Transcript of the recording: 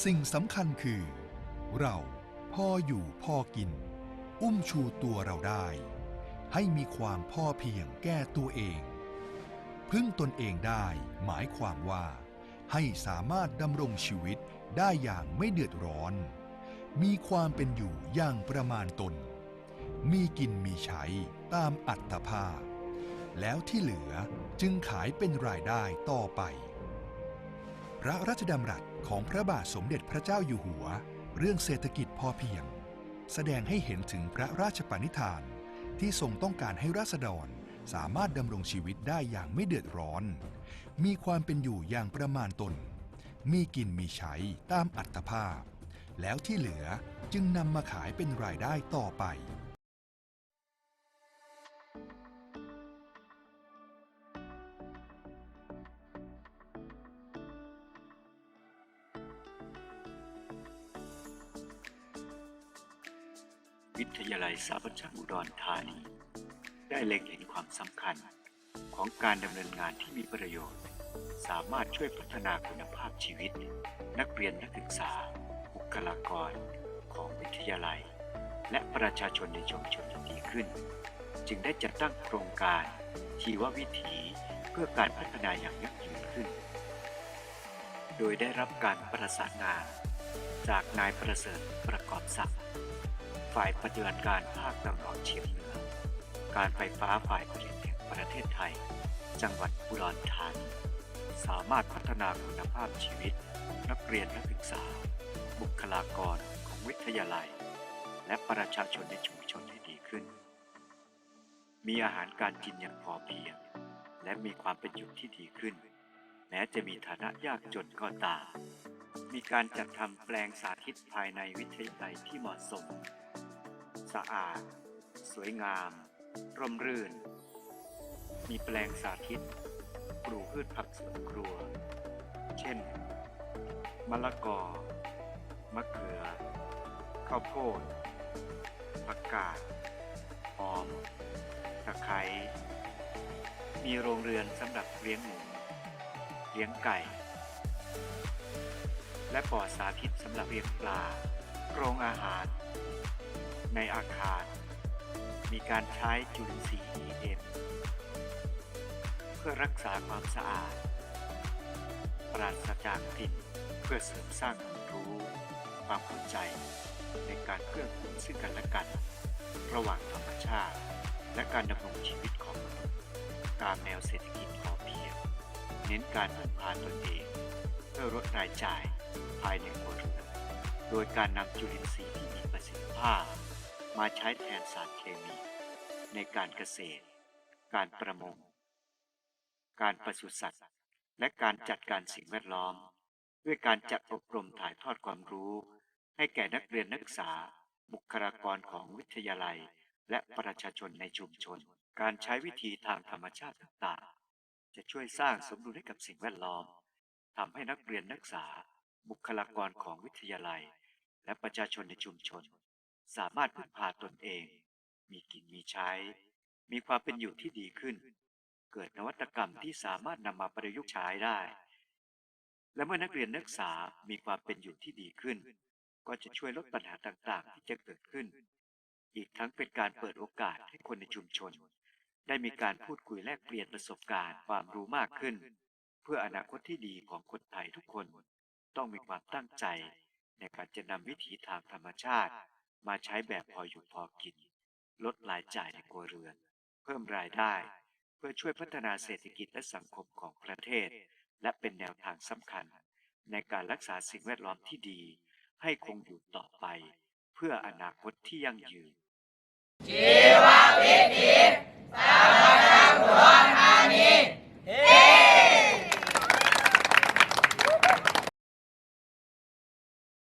สิ่งสำคัญคือ เราพออยู่พอกิน อุ้มชูตัวเราได้ ให้มีความพอเพียงแก้ตัวเอง พึ่งตนเองได้หมายความว่า ให้สามารถดำรงชีวิตได้อย่างไม่เดือดร้อน มีความเป็นอยู่อย่างประมาณตน มีกินมีใช้ตามอัตภาพ แล้วที่เหลือจึงขายเป็นรายได้ต่อไป พระราชดำรัสของพระบาทสมเด็จพระเจ้าอยู่หัว เรื่องเศรษฐกิจพอเพียง แสดงให้เห็นถึงพระราชปณิธาน ที่ทรงต้องการให้ราษฎรสามารถดำรงชีวิตได้อย่างไม่เดือดร้อน มีความเป็นอยู่อย่างประมาณตน มีกินมีใช้ตามอัตภาพ แล้วที่เหลือจึงนำมาขายเป็นรายได้ต่อไป วิทยาลัยสถาปัตยอุดรธานี ได้เล็งเห็นความสำคัญของการดำเนินงานที่มีประโยชน์ สามารถช่วยพัฒนาคุณภาพชีวิต นักเรียนนักศึกษา บุคลากร ของวิทยาลัย และประชาชนในชุมชนดีขึ้น จึงได้จัดตั้งโครงการชีววิถีเพื่อการพัฒนาอย่างยั่งยืนขึ้น โดยได้รับการประสานงานจากนายประเสริฐประกอบศักดิ์ ฝ่ายปฏิบัติการภาคตะวันออกเฉียงเหนือ การไฟฟ้าฝ่ายผลิตแห่งประเทศไทย จังหวัดอุดรธานีสามารถพัฒนาคุณภาพชีวิต นักเรียนนักศึกษา บุคลากรของวิทยาลัย และประชาชนในชุมชนให้ดีขึ้น มีอาหารการกินอย่างพอเพียง และมีความเป็นอยู่ที่ดีขึ้น แม้จะมีฐานะยากจนก็ตามมีการจัดทำแปลงสาธิตภายในวิทยาลัยที่เหมาะสม สะอาด สวยงาม ร่มรื่น มีแปลงสาธิต ปลูกพืชผักสวนครัว เช่น มะละกอ มะเขือ ข้าวโพดผักกาดหอม ตะไคร้ มีโรงเรือนสำหรับเลี้ยงหมู เลี้ยงไก่ และบ่อสาธิตสำหรับเลี้ยงปลา โรงอาหาร ในอาคาร มีการใช้จุลินทรีย์ EM เพื่อรักษาความสะอาด ปราศจากกลิ่นเพื่อเสริมสร้างความรู้ ความเข้าใจ ในการเกื้อกูลซึ่งกันและกัน ระหว่างธรรมชาติ และการดำรงชีวิตของมนุษย์ตามแนวเศรษฐกิจพอเพียง เน้นการพึ่งพาตนเองเพื่อลดรายจ่ายภายในครัวเรือนโดยการนำจุลินทรีย์ที่มีประสิทธิภาพ มาใช้แทนสารเคมี ในการเกษตร การประมง การปศุสัตว์ และการจัดการสิ่งแวดล้อม ด้วยการจัดอบรมถ่ายทอดความรู้ ให้แก่นักเรียนนักศึกษา บุคลากรของวิทยาลัย และประชาชนในชุมชน การใช้วิธีทางธรรมชาติต่างๆ จะช่วยสร้างสมดุลให้กับสิ่งแวดล้อมทำให้นักเรียนนักศึกษา บุคลากรของวิทยาลัย และประชาชนในชุมชน สามารถพึ่งพาตนเอง มีกินมีใช้ มีความเป็นอยู่ที่ดีขึ้น เกิดนวัตกรรมที่สามารถนำมาประยุกต์ใช้ได้ และเมื่อนักเรียนนักศึกษามีความเป็นอยู่ที่ดีขึ้น ก็จะช่วยลดปัญหาต่างๆ ที่จะเกิดขึ้น อีกทั้งเป็นการเปิดโอกาสให้คนในชุมชน ได้มีการพูดคุยแลกเปลี่ยนประสบการณ์ความรู้มากขึ้น เพื่ออนาคตที่ดีของคนไทยทุกคน ต้องมีความตั้งใจในการจะนำวิถีทางธรรมชาติ มาใช้แบบพออยู่พอกิน ลดรายจ่ายในครัวเรือน เพิ่มรายได้ เพื่อช่วยพัฒนาเศรษฐกิจและสังคมของประเทศ และเป็นแนวทางสำคัญ ในการรักษาสิ่งแวดล้อมที่ดี ให้คงอยู่ต่อไป เพื่ออนาคตที่ยั่งยืนชีว